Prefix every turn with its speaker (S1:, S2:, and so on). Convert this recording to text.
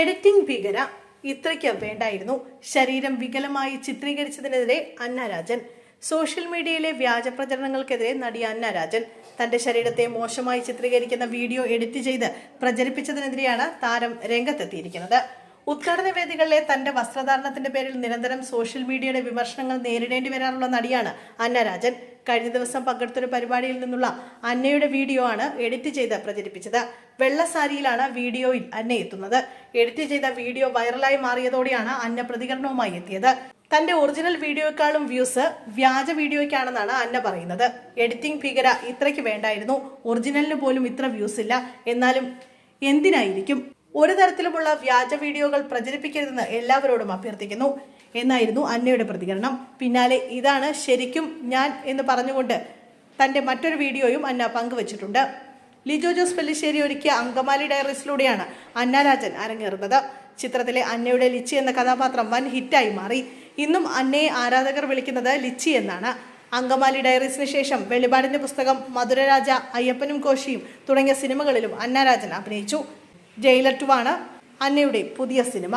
S1: Editing ഭീകര ഇത്രയ്ക്ക് വേണ്ടായിരുന്നു. ശരീരം വികലമായി ചിത്രീകരിച്ചതിനെതിരെ അന്ന രാജൻ സോഷ്യൽ മീഡിയയിലെ വ്യാജ പ്രചരണങ്ങൾക്കെതിരെ നടി അന്ന രാജൻ തന്റെ ശരീരത്തെ മോശമായി ചിത്രീകരിക്കുന്ന വീഡിയോ എഡിറ്റ് ചെയ്ത് പ്രചരിപ്പിച്ചതിനെതിരെയാണ് താരം രംഗത്തെത്തിയിരിക്കുന്നത്. ഉദ്ഘാടന വേദികളിലെ തന്റെ വസ്ത്രധാരണത്തിന്റെ പേരിൽ നിരന്തരം സോഷ്യൽ മീഡിയയുടെ വിമർശനങ്ങൾ നേരിടേണ്ടി വരാറുള്ള നടിയാണ് അന്ന രാജൻ കഴിഞ്ഞ ദിവസം പങ്കെടുത്തൊരു പരിപാടിയിൽ നിന്നുള്ള അന്നയുടെ വീഡിയോ ആണ് എഡിറ്റ് ചെയ്ത് പ്രചരിപ്പിച്ചത്. വെള്ള സാരിയിലാണ് വീഡിയോയിൽ അന്ന എത്തുന്നത്. എഡിറ്റ് ചെയ്ത വീഡിയോ വൈറലായി മാറിയതോടെയാണ് അന്ന പ്രതികരണവുമായി എത്തിയത്. തന്റെ ഒറിജിനൽ വീഡിയോയെക്കാളും വ്യൂസ് വ്യാജ വീഡിയോയ്ക്കാണെന്നാണ് അന്ന പറയുന്നത്. എഡിറ്റിംഗ് ഭീകര ഇത്രയ്ക്ക് വേണ്ടായിരുന്നു. ഒറിജിനലിന് പോലും ഇത്ര വ്യൂസ് ഇല്ല. എന്നാലും എന്തിനായിരിക്കും? ഒരു തരത്തിലുമുള്ള വ്യാജ വീഡിയോകൾ പ്രചരിപ്പിക്കരുതെന്ന് എല്ലാവരോടും അഭ്യർത്ഥിക്കുന്നു. എന്നായിരുന്നു അന്നയുടെ പ്രതികരണം. പിന്നാലെ ഇതാണ് ശരിക്കും ഞാൻ എന്ന് പറഞ്ഞുകൊണ്ട് തന്റെ മറ്റൊരു വീഡിയോയും അന്ന പങ്കുവച്ചിട്ടുണ്ട്. ലിജോ ജോസ് പെല്ലിശ്ശേരി ഒരുക്കിയ അങ്കമാലി ഡയറീസിലൂടെയാണ് അന്നാരാജൻ അരങ്ങേറുന്നത്. ചിത്രത്തിലെ അന്നയുടെ ലിച്ചി എന്ന കഥാപാത്രം വൻ ഹിറ്റായി മാറി. ഇന്നും അന്നയെ ആരാധകർ വിളിക്കുന്നത് ലിച്ചി എന്നാണ്. അങ്കമാലി ഡയറീസിന് ശേഷം വെളിപാടിന്റെ പുസ്തകം മധുരരാജ അയ്യപ്പനും കോശിയും തുടങ്ങിയ സിനിമകളിലും അന്നാരാജൻ അഭിനയിച്ചു. ജയിലർ ടു ആണ് അന്നയുടെ പുതിയ സിനിമ.